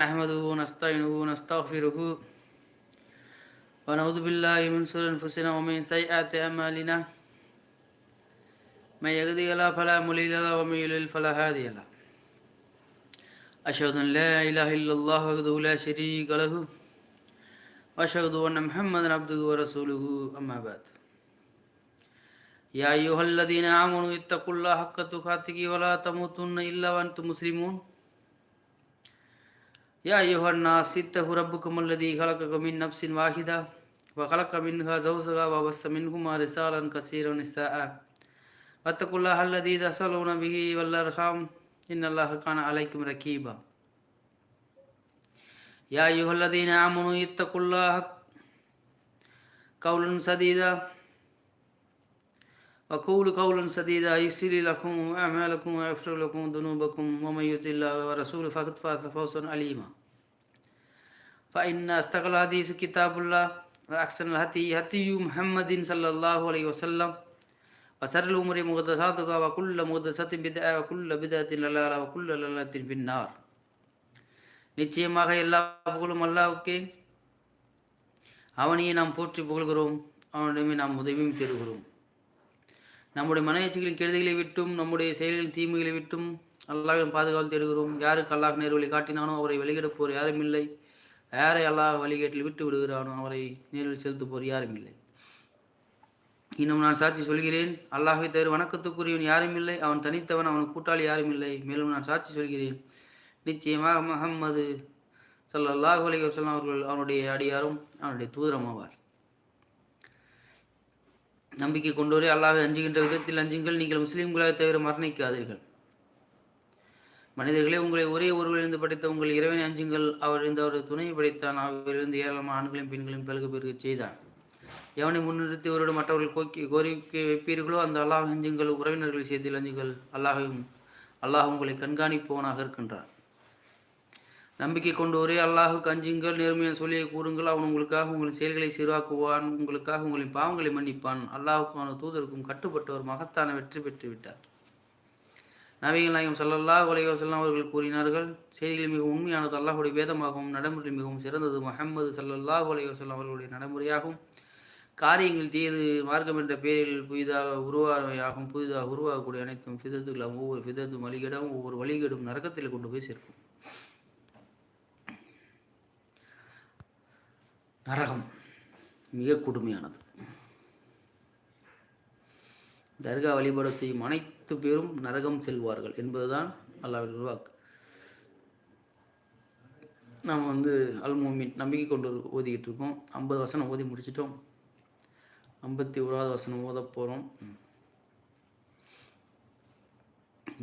نحمده ونستعينه ونستغفره ونعوذ بالله من شرور أنفسنا ومن سيئات أعمالنا. من يهده الله فلا مضل له ومن يضلل فلا هادي له. أشهد أن لا إله إلا الله وحده لا شريك له وأشهد أن محمدا عبده ورسوله. أما بعد يا أيها الذين آمنوا اتقوا الله حق تقاته ولا تموتن إلا وأنتم مسلمون. يا أيها الناس اتقوا ربكم الذي خلقكم من نفس واحدة وخلق منها زوجها وبث منهما رسالا كثيرا نساء واتقوا الله الذي تسألون به والأرحام. إن الله كان عليكم رقيبا يا أيها الذين آمنوا اتقوا الله قولا سديدا. وقولوا قولا سديدا يسر لكم أعمالكم ويغفر لكم ذنوبكم ومن يطع الله ورسوله فقد فاز فوزا عليما فإن أصدق الحديث كتاب الله وأحسن الهدي هدي محمد صلى الله عليه وسلم وشر الأمور محدثاتها وكل محدثة بدعة وكل بدعة ضلالة وكل ضلالة في النار நிச்சயமாக எல்லா புகழும் அல்லாவுக்கே அவனையே நாம் போற்றி புகழ்கிறோம் அவனிடமே நாம் உதவியும் பெறுகிறோம் நம்முடைய மனையச்சிகளின் கெடுதிகளை விட்டும் நம்முடைய செயல்களின் தீமைகளை விட்டும் அல்லாவிடம் பாதுகாப்பு தேடுகிறோம். யாருக்கு அல்லாஹ் நேர்வழி காட்டினானோ அவரை வெளியிடப்போர் யாரும் இல்லை. யாரை அல்லாஹ் வழிகேட்டில் விட்டு விடுகிறானோ அவரை நேரில் செலுத்துப்போர் யாரும் இல்லை. இன்னும் நான் சாட்சி சொல்கிறேன் அல்லாஹை தவிர வணக்கத்துக்குரியவன் யாரும் இல்லை. அவன் தனித்தவன் அவன் கூட்டாளி யாரும் இல்லை. மேலும் நான் சாட்சி சொல்கிறேன் நிச்சயமாக முகம்மது சல்லாஹ் அலி வசல்லாம் அவர்கள் அவனுடைய அடியாரும் அவனுடைய தூதரமாவார் நம்பிக்கை கொண்டோரே அல்லாவை அஞ்சுகின்ற விதத்தில் அஞ்சுங்கள். நீங்கள் முஸ்லீம்களாக தவிர மரணிக்காதீர்கள். மனிதர்களே உங்களை ஒரே ஒருவரிலிருந்து படைத்த உங்கள் இறைவனை அஞ்சுங்கள். அவர் இந்த அவரது துணையை படைத்தான். அவரிலிருந்து ஏராளமான ஆண்களையும் பெண்களையும் பெருக பெருக செய்தான். எவனை முன்னிறுத்தி ஒருவரும் மற்றவர்கள் கோக்கி கோரிக்கை வைப்பீர்களோ அந்த அல்லாஹ் அஞ்சுங்கள். உறவினர்கள் செய்தியில் அஞ்சுங்கள். அல்லாஹையும் அல்லாஹ் உங்களை கண்காணிப்பவனாக இருக்கின்றான். நம்பிக்கை கொண்டு அல்லாஹு அல்லாஹுக்கு அஞ்சுங்கள் நேர்மையான சொல்லியை கூறுங்கள். அவன் உங்களுக்காக உங்களின் செயல்களை சீராக்குவான் உங்களுக்காக உங்களின் பாவங்களை மன்னிப்பான். அல்லாஹுக்கான தூதருக்கும் கட்டுப்பட்டவர் மகத்தான வெற்றி பெற்று விட்டார். நவீன நாயகம் சல்லல்லாஹ் உலகம் அவர்கள் கூறினார்கள் செய்திகள் மிக உண்மையானது அல்லாஹுடைய வேதமாகவும் நடைமுறை மிகவும் சிறந்தது. மஹம்மது சல்லல்லாஹ் உலகம் அவர்களுடைய நடைமுறையாகவும் காரியங்கள் தீது மார்க்கம் என்ற பெயரில் புதிதாக உருவாகும் புதிதாக உருவாகக்கூடிய அனைத்தும் ஃபிதத்துகளும் ஒவ்வொரு ஃபிதத்தும் வழிகேடும் ஒவ்வொரு வழிகேடும் நரக்கத்தில் கொண்டு போய் சேர்க்கும். நரகம். மிக கொடுமையானது. தர்கா வழிபாடு செய்யும் அனைத்து பேரும் நரகம் செல்வார்கள் என்பதுதான் அல்லாவின் உருவாக்கு நாம் வந்து அல்மோமின் நம்பிக்கை கொண்டு ஓதிக்கிட்டு இருக்கோம். ஐம்பது வசனம் ஓதி முடிச்சிட்டோம். ஐம்பத்தி ஓராவது வசனம் ஓத போகிறோம்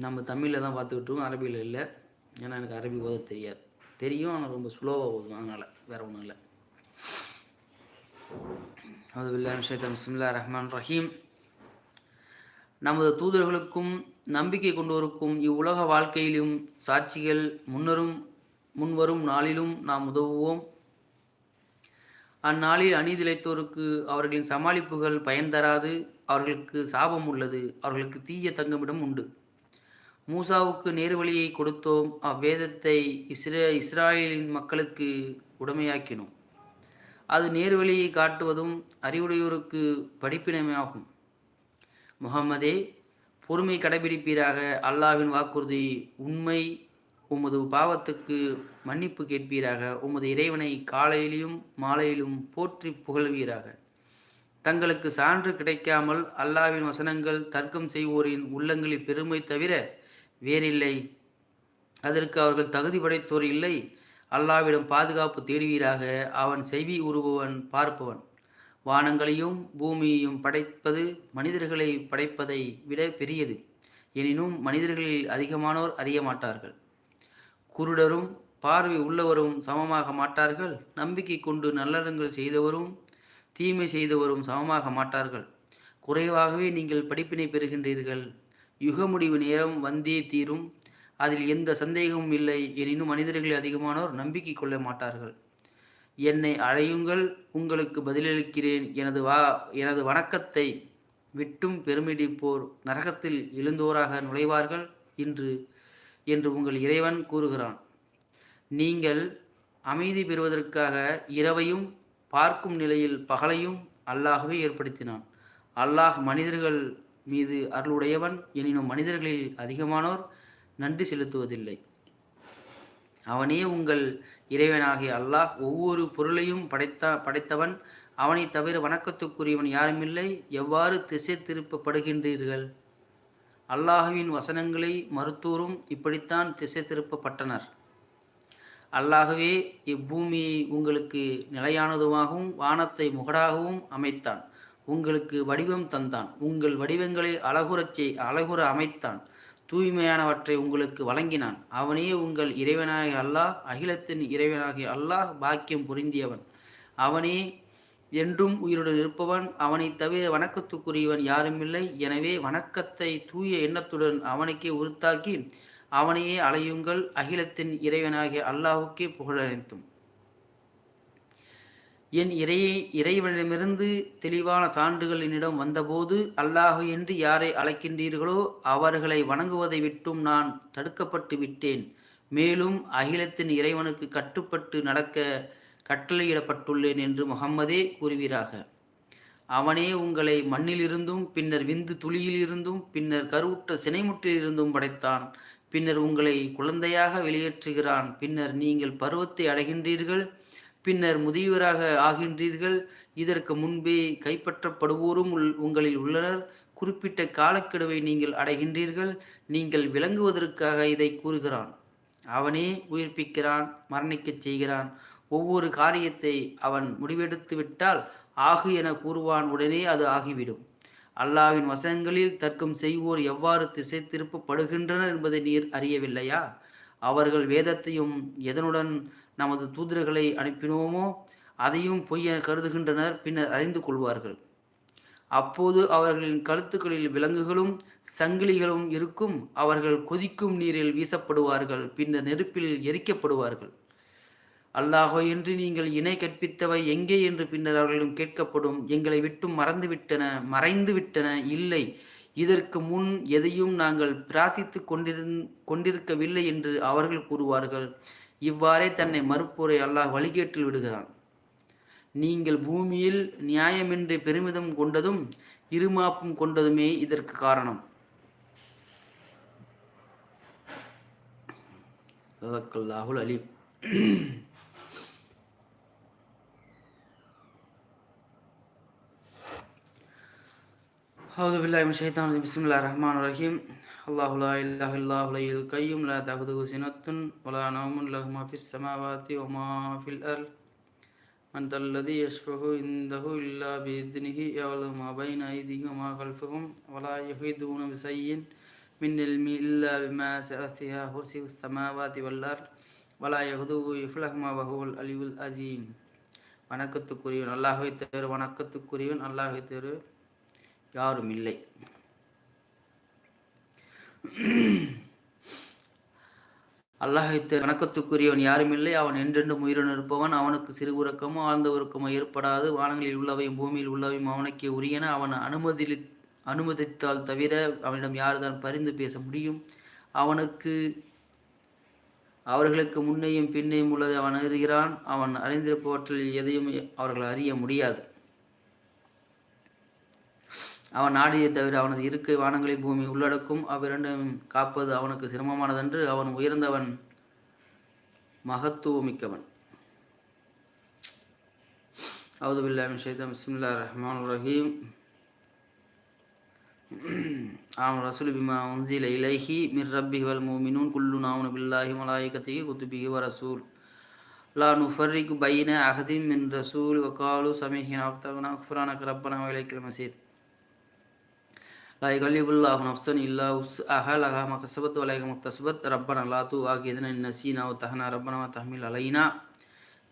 நம்ம தமிழில் தான் பார்த்துக்கிட்டு இருக்கோம். அரபியில் இல்லை. ஏன்னா எனக்கு அரபி ஓத தெரியாது. தெரியும் ஆனால் ரொம்ப ஸ்லோவாக ஓதும் அதனால் வேறு ஒன்றும் இல்லை. பிஸ்மில்லா ரஹ்மான் ரஹீம். நமது தூதர்களுக்கும் நம்பிக்கை கொண்டோருக்கும் இவ்வுலக வாழ்க்கையிலும் சாட்சிகள் முன்னரும் முன்வரும் நாளிலும் நாம் உதவுவோம். அந்நாளில் அநீதிழைத்தோருக்கு அவர்களின் சமாளிப்புகள் பயன் தராது. அவர்களுக்கு சாபம் உள்ளது. அவர்களுக்கு தீய தங்கமிடம் உண்டு. மூசாவுக்கு நேர்வழியை கொடுத்தோம். அவ்வேதத்தை இஸ்ரே இஸ்ராயலின் மக்களுக்கு உடமையாக்கினோம். அது நேர்வழியை காட்டுவதும் அறிவுடையோருக்கு படிப்பினமையாகும் முகம்மதே பொறுமை கடைபிடிப்பீராக அல்லாவின் வாக்குறுதி. உண்மை உமது பாவத்துக்கு மன்னிப்பு கேட்பீராக. உமது இறைவனை காலையிலும் மாலையிலும் போற்றி புகழ்வீராக. தங்களுக்கு சான்று கிடைக்காமல் அல்லாவின் வசனங்கள் தர்க்கம் செய்வோரின் உள்ளங்களில் பெருமை தவிர வேறில்லை. அதற்கு அவர்கள் தகுதி படைத்தோர் இல்லை. அல்லாவிடம் பாதுகாப்பு தேடுவீராக. அவன் செய்வி உருபவன் பார்ப்பவன். வானங்களையும் பூமியையும் படைப்பது மனிதர்களை படைப்பதை விட பெரியது. எனினும் மனிதர்களில் அதிகமானோர் அறிய மாட்டார்கள். குருடரும் பார்வை உள்ளவரும் சமமாக மாட்டார்கள். நம்பிக்கை கொண்டு நல்லறங்கள் செய்தவரும் தீமை செய்தவரும் சமமாக மாட்டார்கள். குறைவாகவே நீங்கள் படிப்பினை பெறுகின்றீர்கள். யுக முடிவு நேரம் வந்தே தீரும். அதில் எந்த சந்தேகமும் இல்லை. எனினும் மனிதர்கள் அதிகமானோர் நம்பிக்கை கொள்ள மாட்டார்கள். என்னை அழையுங்கள் உங்களுக்கு பதிலளிக்கிறேன். எனது வா எனது வணக்கத்தை விட்டும் பெருமிடிப்போர் நரகத்தில் எழுந்தோராக நுழைவார்கள் இன்று என்று உங்கள் இறைவன் கூறுகிறான். நீங்கள் அமைதி பெறுவதற்காக இரவையும் பார்க்கும் நிலையில் பகலையும் அல்லாஹ்வே ஏற்படுத்தினான். அல்லாஹ் மனிதர்கள் மீது அருளுடையவன். எனினும் மனிதர்களில் அதிகமானோர் நன்றி செலுத்துவதில்லை. அவனே உங்கள் இறைவனாகிய அல்லாஹ். ஒவ்வொரு பொருளையும் படைத்த படைத்தவன். அவனை தவிர வணக்கத்துக்குரியவன் யாருமில்லை. எவ்வாறு திசை திருப்பப்படுகின்றீர்கள்? அல்லாஹுவின் வசனங்களை மறுத்தோறும் இப்படித்தான் திசை திருப்பப்பட்டனர். அல்லாகவே இப்பூமியை உங்களுக்கு நிலையானதுமாகவும் வானத்தை முகடாகவும் அமைத்தான். உங்களுக்கு வடிவம் தந்தான். உங்கள் வடிவங்களை அழகுறச் செய் அழகுற அமைத்தான். தூய்மையானவற்றை உங்களுக்கு வழங்கினான். அவனே உங்கள் இறைவனாகிய அல்லாஹ் அகிலத்தின் இறைவனாகிய அல்லாஹ் பாக்கியம் புரிந்தியவன். அவனே என்றும் உயிருடன் இருப்பவன் அவனை தவிர வணக்கத்துக்குரியவன் யாருமில்லை எனவே வணக்கத்தை தூய எண்ணத்துடன் அவனுக்கே உறுத்தாக்கி அவனையே அலையுங்கள். அகிலத்தின் இறைவனாகிய அல்லாஹுக்கே புகழனைத்தும் என் இறையை இறைவனிடமிருந்து தெளிவான சான்றுகள் என்னிடம் வந்தபோது அல்லாஹு என்று யாரை அழைக்கின்றீர்களோ அவர்களை வணங்குவதை விட்டும் நான் தடுக்கப்பட்டு விட்டேன். மேலும் அகிலத்தின் இறைவனுக்கு கட்டுப்பட்டு நடக்க கட்டளையிடப்பட்டுள்ளேன் என்று முகம்மதே கூறுவீராக. அவனே உங்களை மண்ணிலிருந்தும் பின்னர் விந்து துளியிலிருந்தும் பின்னர் கருவுற்ற சினைமுட்டிலிருந்தும் படைத்தான். பின்னர் உங்களை குழந்தையாக வெளியேற்றுகிறான். பின்னர் நீங்கள் பருவத்தை அடைகின்றீர்கள். பின்னர் முதியவராக ஆகின்றீர்கள். இதற்கு முன்பே கைப்பற்றப்படுவோரும் உள் உங்களில் உள்ளனர். குறிப்பிட்ட காலக்கெடுவை நீங்கள் அடைகின்றீர்கள். நீங்கள் விளங்குவதற்காக இதை கூறுகிறான். அவனே உயிர்ப்பிக்கிறான் மரணிக்கச் செய்கிறான். ஒவ்வொரு காரியத்தை அவன் முடிவெடுத்து விட்டால் ஆகு என கூறுவான். உடனே அது ஆகிவிடும். அல்லாவின் வசங்களில் தர்க்கம் செய்வோர் எவ்வாறு திசை திருப்பப்படுகின்றனர் என்பதை நீர் அறியவில்லையா? அவர்கள் வேதத்தையும் எதனுடன் நமது தூதர்களை அனுப்பினோமோ அதையும் பொய்ய கருதுகின்றனர் பின்னர் அறிந்து கொள்வார்கள். அப்போது அவர்களின் கழுத்துக்களில் விலங்குகளும் சங்கிலிகளும் இருக்கும். அவர்கள் கொதிக்கும் நீரில் வீசப்படுவார்கள் பின்னர் நெருப்பில் எரிக்கப்படுவார்கள். அல்லாஹோ என்று நீங்கள் இணை கற்பித்தவை எங்கே என்று பின்னர் அவர்களிடம் கேட்கப்படும். எங்களை விட்டு மறந்துவிட்டன மறைந்து விட்டன இல்லை. இதற்கு முன் எதையும் நாங்கள் பிரார்த்தித்து கொண்டிருந் கொண்டிருக்கவில்லை என்று அவர்கள் கூறுவார்கள். இவ்வாறே தன்னை மறுப்போரை அல்லாஹ் வழிகேட்டில் விடுகிறான். நீங்கள் பூமியில் நியாயமின்றி பெருமிதம் கொண்டதும் இருமாப்பும் கொண்டதுமே இதற்கு காரணம். சதக்கல்லாஹுல் அலீம். அவுது பில்லாஹி ஷைத்தான் பிஸ்மில்லா ரஹ்மான் ரஹீம். الله الرحمن الرحيم الله لا إله إلا هو الحي القيوم لا تأخذه سنة ولا نوم له ما في السماوات وما في الأرض من ذا الذي يشفع عنده إلا بإذنه يعلم ما بين أيديهم وما خلفهم ولا يحيطون بشيء من علم إلا بما سعسها كرسي السماوات والأرض ولا يهده يفلهما وهو العلي العظيم வணக்கத்துக்குரியவன் அல்லாஹை தவிர வணக்கத்துக்குரியவன் அல்லாஹை தவிர யாரும் இல்லை அல்லாஹித்து வணக்கத்துக்குரியவன் யாரும் இல்லை. அவன் என்றென்றும் உயிருடன் இருப்பவன் அவனுக்கு சிறு உறக்கமோ ஆழ்ந்த உறக்கமோ ஏற்படாது. வானங்களில் உள்ளவையும் பூமியில் உள்ளவையும் அவனுக்கே உரியன. அவன் அனுமதி அனுமதித்தால் தவிர அவனிடம் யார்தான் பரிந்து பேச முடியும்? அவனுக்கு அவர்களுக்கு முன்னையும் பின்னையும் உள்ளதை அவன் அறிகிறான். அவன் அறிந்திருப்பவற்றில் எதையும் அவர்கள் அறிய முடியாது. அவன் நாடியை தவிர அவனது இருக்கை வானங்களை பூமி உள்ளடக்கும். அவ்விரண்டையும் காப்பது அவனுக்கு சிரமமானதென்று அவன் உயர்ந்தவன் மகத்துவமிக்கவன். அவது பில்லாமின் ஷைதம் பிஸ்மில்லா ரஹ்மான் ரஹீம். ஆம் ரசூல் பிமா உன்சில இலைஹி மிர் ரப்பி வல் மூமினூன். குல்லு நாவுன பில்லாஹி மலாயிகத்திகி குத்துபிகி வ ரசூல். லா நுஃபர்ரிக்கு பைன அஹதிம் மின் ரசூல். வகாலு சமீஹின். அக்தகுனா குஃப்ரானக் ரப்பனா வலைக்கில் மசீர் لا يغلب الله نفسا إلا وسعها لها ما كسبت ولا ما اكتسبت ربنا لا تؤاخذنا إن نسينا وتهنا ربنا وتحمل علينا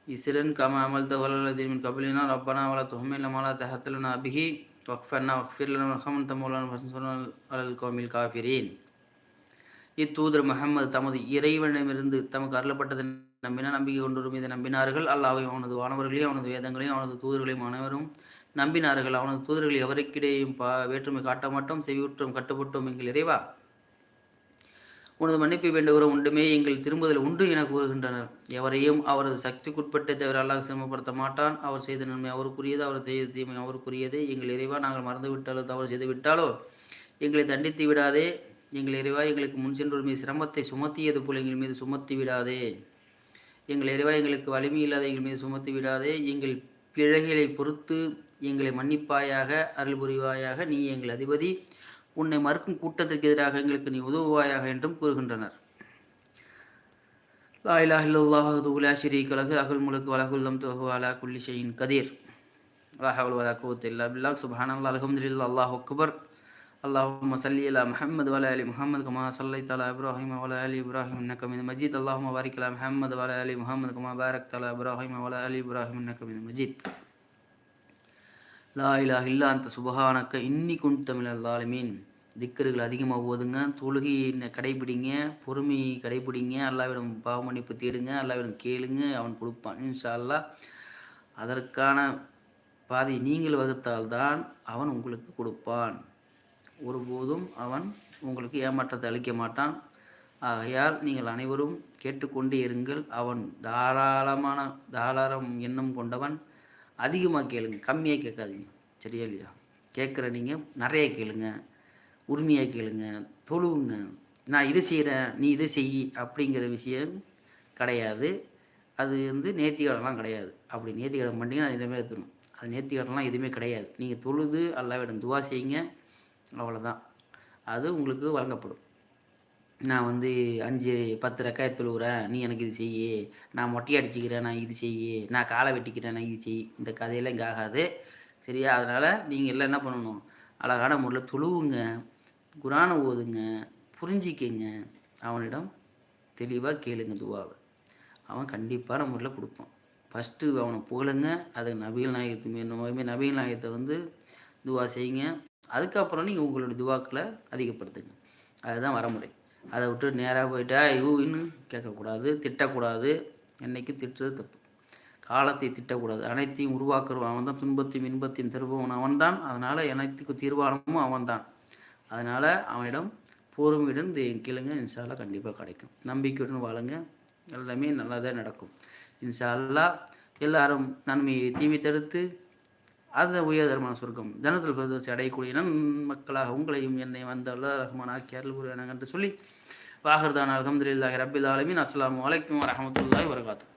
إسرا كما عملت ولا الذين من قبلنا ربنا ولا تحملنا ما لا تحت لنا به واغفرنا واغفر لنا وارحمنا أنت مولانا فانصرنا على القوم الكافرين இத்தூதர் முகமது தமது இறைவனிடமிருந்து தமக்கு அருளப்பட்டதை நம்பின நம்பிக்கை கொண்டு மீது நம்பினார்கள் அல்லாவை அவனது வானவர்களையும் அவனது வேதங்களையும் அவனது தூதர்களையும் அனைவரும் நம்பினார்கள். அவனது தூதர்கள் எவருக்கிடையும் பா வேற்றுமை காட்ட மாட்டோம். செவியுற்றம் கட்டுப்பட்டோம் எங்கள் இறைவா. உனது மன்னிப்பை வேண்டுகிறோம் உண்டுமே. எங்கள் திரும்புதல் உண்டு என கூறுகின்றனர். எவரையும் அவரது சக்திக்குட்பட்டு தவிர அல்லாஹ் சிரமப்படுத்த மாட்டான். அவர் செய்த நன்மை அவருக்குரியது அவர் செய்த தீமை அவருக்குரியது. எங்கள் இறைவா நாங்கள் மறந்துவிட்டாலோ தவறு செய்து விட்டாலோ எங்களை தண்டித்து விடாதே. எங்கள் இறைவா எங்களுக்கு முன் சென்றோர் மீது சிரமத்தை சுமத்தியது போல் எங்கள் மீது சுமத்தி விடாதே. எங்கள் இறைவா எங்களுக்கு வலிமை இல்லாத எங்கள் மீது சுமத்தி விடாதே. எங்கள் பிழைகளை பொறுத்து எங்களை மன்னிப்பாயாக அருள் புரிவாயாக நீ எங்கள் அதிபதி. உன்னை மறுக்கும் கூட்டத்திற்கு எதிராக எங்களுக்கு நீ உதவுவாயாக என்றும் கூறுகின்றனர். லாயிலாஹ் இல்லாஹ் தூலா ஸ்ரீ கலகு அகுல் முழுக்கு வலகுல்லம் துஹுவாலா குல்லி ஷெயின் கதீர். அல்லாஹல் வலா கூத் இல்லா பில்லா சுபஹானல்லா அலஹம்துல்லா அல்லாஹ் அக்பர். அல்லாஹும் சல்லி அலா முஹம்மது வல அலி முஹம்மது சல்லை தலா இப்ராஹிம் வல அலி இப்ராஹிம் நக்கமிது மஜீத். அல்லாஹும் வாரிக்கலா முஹம்மது வல அலி முஹம்மது கமா தலா இப்ராஹிம் அலி இப்ராஹிம் நக்கமிது மஜீத். லா இலா இல்லா அந்த சுபஹானக்க இன்னி குன் தமிழ் ஆலமீன் திக்கர்கள் அதிகமாக ஓதுங்க தொழுகையை கடைபிடிங்க பொறுமை கடைபிடிங்க அல்லாவிடம் பாவமன்னிப்பு தேடுங்க அல்லாவிடம் கேளுங்க அவன் கொடுப்பான். இன்ஷா அதற்கான பாதை நீங்கள் வகுத்தால்தான் அவன் உங்களுக்கு கொடுப்பான். ஒருபோதும் அவன் உங்களுக்கு ஏமாற்றத்தை அளிக்க மாட்டான். ஆகையால் நீங்கள் அனைவரும் கேட்டுக்கொண்டே இருங்கள். அவன் தாராளமான தாராளம் எண்ணம் கொண்டவன். அதிகமாக கேளுங்க கம்மியாக கேட்காதீங்க. சரியா இல்லையா? கேட்குற நீங்கள் நிறைய கேளுங்க உரிமையாக கேளுங்க தொழுவுங்க. நான் இதை செய்கிறேன் நீ இதை செய் அப்படிங்கிற விஷயம் கிடையாது. அது வந்து நேர்த்திகடன்லாம் கிடையாது. அப்படி நேர்த்திகடன் பண்ணிங்கன்னா அது இனிமேல் எடுத்துணும் அது நேர்த்திகடன்லாம் எதுவுமே கிடையாது. நீங்கள் தொழுது அல்லாவிடம் துவா செய்யுங்க அவ்வளோதான் அது உங்களுக்கு வழங்கப்படும். நான் வந்து அஞ்சு பத்து ரெக்காய தொழுவுறேன். நீ எனக்கு இது செய் நான் மொட்டையை அடிச்சுக்கிறேன். நான் இது செய் நான் காலை வெட்டிக்கிறேன். நான் இது செய் இந்த கதையெல்லாம் இங்கே ஆகாது. சரியா? அதனால் நீங்கள் எல்லாம் என்ன பண்ணணும்? அழகான முறையில் தொழுவுங்க. குரானை ஓதுங்க. புரிஞ்சிக்கங்க. அவனிடம் தெளிவாக கேளுங்க துவாவை. அவன் கண்டிப்பான முறையில் கொடுப்பான். ஃபஸ்ட்டு அவனை புகழுங்க. அது நபிகள் நாயகத்து நபிகள் நாயகத்தை வந்து துவா செய்யுங்க. அதுக்கப்புறம் நீங்கள் உங்களுடைய துவாக்களை அதிகப்படுத்துங்க. அதுதான் வரமுறை அதை விட்டு நேராக போயிட்டா ஐயோ கேட்கக்கூடாது திட்டக்கூடாது. என்றைக்கும் திட்டுறது தப்பு. காலத்தை திட்டக்கூடாது. அனைத்தையும் உருவாக்குறவன் அவன் தான் துன்பத்தையும் இன்பத்தையும் தருபவன் அவன்தான். அதனால் அனைத்துக்கு தீர்வானமும் அவன்தான். அதனால் அவனிடம் பொறுமையுடன் கிளுங்க இன்ஷால்லா கண்டிப்பாக கிடைக்கும். நம்பிக்கையுடன் வாழுங்க. எல்லாமே நல்லதாக நடக்கும். இன்ஷால்லா எல்லாரும் நன்மையை தீமை தடுத்து அது உயர்தரமான சொர்க்கம். ஜனத்தில் பிரதோசி அடையக்கூடிய நன் மக்களாக உங்களையும் என்னை வந்த அல்லா ரஹ்மான் ஆக்கி அருள் புரியானாங்க என்று சொல்லி வாகர்தான் அலமதுல்லாஹி ரபில் ஆலமின். அஸ்லாம் வலைக்கம் வரமத்துல்லாய் வரகாத்து